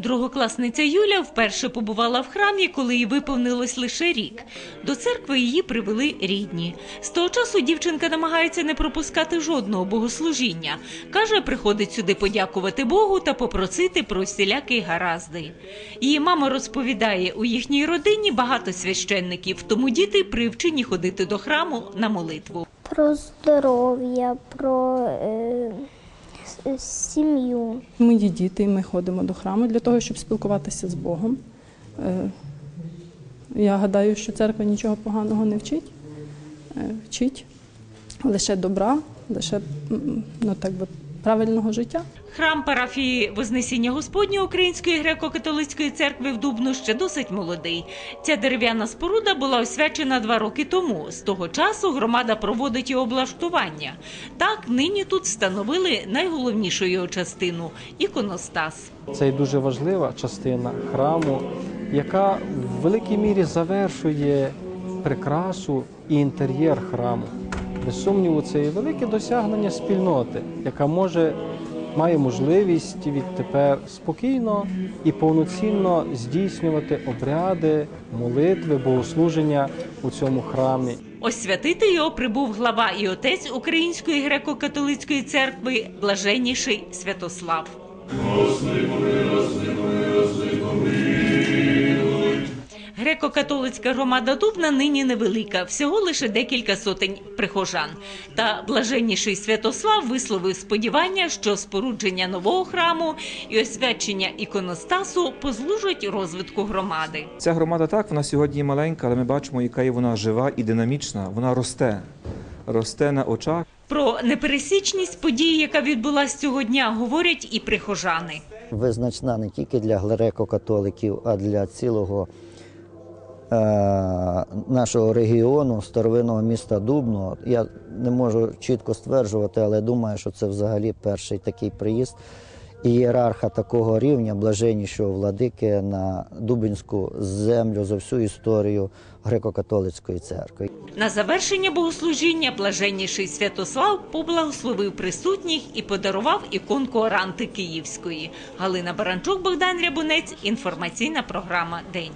Другокласниця Юля вперше побувала в храмі, коли їй виповнилось лише рік. До церкви її привели рідні. З того часу дівчинка намагається не пропускати жодного богослужіння. Каже, приходить сюди подякувати Богу та попросити про всілякі гаразди. Її мама розповідає, у їхній родині багато священників, тому діти привчені ходити до храму на молитву. Про здоров'я, про е, сім'ю. Ми є діти, ми ходимо до храму для того, щоб спілкуватися з Богом. Е, Я гадаю, що церква нічого поганого не вчить, Е, вчить лише добра, лише ну, так би, правильного життя. Храм парафії Вознесіння Господнього Української греко-католицької церкви в Дубну ще досить молодий. Ця дерев'яна споруда була освячена два роки тому. З того часу громада проводить і облаштування. Так, нині тут встановили найголовнішу його частину іконостас. Це дуже важлива частина храму, яка в великій мірі завершує прикрасу і інтер'єр храму. Без сумніву, це є велике досягнення спільноти, яка може має можливість відтепер спокійно і повноцінно здійснювати обряди, молитви, богослуження у цьому храмі. Освятити його прибув глава і отець Української греко-католицької церкви блаженніший Святослав. Греко-католицька громада Дубна нині невелика, всього лише декілька сотень прихожан. Та блаженніший Святослав висловив сподівання, що спорудження нового храму і освячення іконостасу послужать розвитку громади. Ця громада так, вона сьогодні маленька, але ми бачимо, яка є вона жива і динамічна. Вона росте, росте на очах. Про непересічність події, яка відбулася цього дня, говорять і прихожани. визначна не тільки для греко-католиків, а для цілого нашого регіону, старовинного міста Дубно. Я не можу чітко стверджувати, але думаю, що це взагалі перший такий приїзд ієрарха такого рівня, блаженнішого владики на Дубинську землю за всю історію греко-католицької церкви. На завершення богослужіння блаженніший Святослав поблагословив присутніх і подарував іконку Оранти Київської. Галина Баранчук, Богдан Рябунець. Інформаційна програма День.